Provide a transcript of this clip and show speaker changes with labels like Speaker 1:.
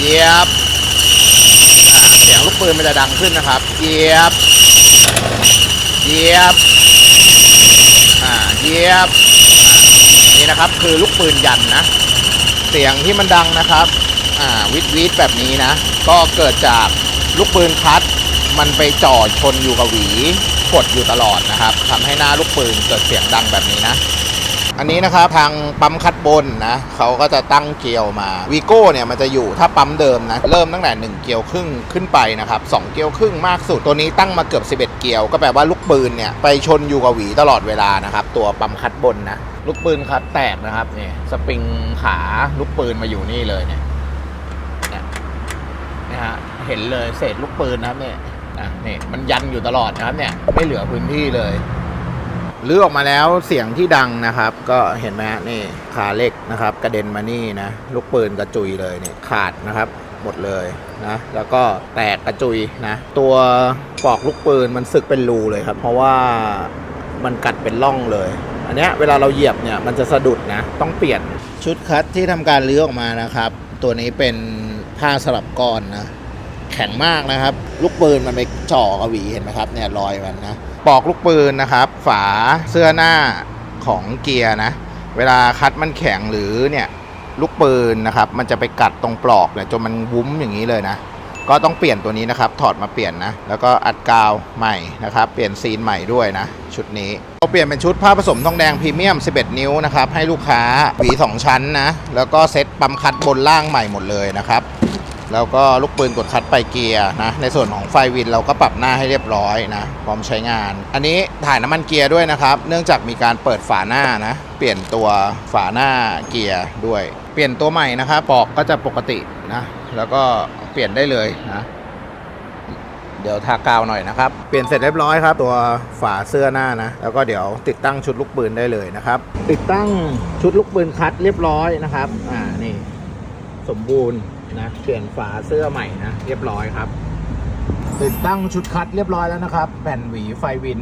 Speaker 1: เยียบเสียงลูกปืนมันจะดังขึ้นนะครับเยียบเยียบอ่าเยียบนี่นะครับคือลูกปืนยันนะ เสียงที่มันดังนะครับอ่าวิดวิดแบบนี้นะ ก็เกิดจากลูกปืนคัด มันไปจ่อชนอยู่กับหวีกดอยู่ตลอดนะครับทำให้หน้าลูกปืนเกิดเสียงดังแบบนี้นะ อันนี้นะครับทางปั๊มคัดบนนะเขาก็จะตั้งเกลียวมาวีโก้เนี่ยมันจะอยู่ถ้าปั๊มเดิมนะเริ่มตั้งแต่1เกลียวครึ่งขึ้นไปนะครับ2เกลียวครึ่งมากสุดตัวนี้ตั้งมาเกือบ 11 เกลียว ก็แปลว่าลูกปืนเนี่ยไปชนอยู่กับหวีตลอดเวลานะครับตัวปั๊มคัดบนนะลูกปืนคัดแตกนะครับนี่สปริงขาลูกปืนมาอยู่นี่เลยเนี่ยนะฮะเห็นเลยเศษลูกปืนนะครับเนี่ยนี่มันยันอยู่ตลอดนะครับเนี่ยไม่เหลือพื้นที่เลย ลื้อออกมาแล้วเสียงที่ดังนะครับ ก็เห็นไหมนี่ขาเล็กนะครับ กระเด็นมานี่นะลูกปืนกระจุยเลยนี่ขาดนะครับหมดเลยนะแล้วก็แตกกระจุยนะตัวปลอกลูกปืนมันสึกเป็นรูเลยครับ เพราะว่ามันกัดเป็นร่องเลย อันเนี้ยเวลาเราเหยียบเนี่ยมันจะสะดุดนะต้องเปลี่ยนชุดคัดที่ทำการลื้อออกมานะครับ ตัวนี้เป็นผ้าสลับก้อนนะ แข็งมากนะครับ ลูกปืนมันไปจ่อกวีเห็นไหมครับเนี่ยรอยมันนะปอกลูกปืนนะครับ ฝาเสื้อหน้าของเกียร์นะ เวลาคัดมันแข็งหรือเนี่ยลูกปืนนะครับ มันจะไปกัดตรงปลอกเนี่ยจนมันวุ้มอย่างนี้เลยนะ ก็ต้องเปลี่ยนตัวนี้นะครับ ถอดมาเปลี่ยนนะ แล้วก็อัดกาวใหม่นะครับ เปลี่ยนซีนใหม่ด้วยนะ ชุดนี้เราเปลี่ยนเป็นชุดผ้าผสมทองแดงพรีเมียม 11 นิ้วนะครับ ให้ลูกค้าหวี 2 ชั้นนะ แล้วก็เซ็ตปั๊มคัดบนล่างใหม่หมดเลยนะครับ แล้วก็ลูกปืนกดคัดไปเกียร์นะ ในส่วนของไฟวินเราก็ปรับหน้าให้เรียบร้อยนะ พร้อมใช้งาน อันนี้ถ่ายน้ำมันเกียร์ด้วยนะครับ เนื่องจากมีการเปิดฝาหน้านะ เปลี่ยนตัวฝาหน้าเกียร์ด้วย เปลี่ยนตัวใหม่นะครับปอกก็จะปกตินะ แล้วก็เปลี่ยนได้เลยนะเดี๋ยวทากาวหน่อยนะครับ เปลี่ยนเสร็จเรียบร้อยครับ ตัวฝาเสื้อหน้านะ แล้วก็เดี๋ยวติดตั้งชุดลูกปืนได้เลยนะครับ ติดตั้งชุดลูกปืนคัดเรียบร้อยนะครับ อ่า นี่ สมบูรณ์ นะเปลี่ยนฝาเสื้อใหม่นะ เรียบร้อยครับ ติดตั้งชุดคัดเรียบร้อยแล้วนะครับ แผ่นหวีไฟวิน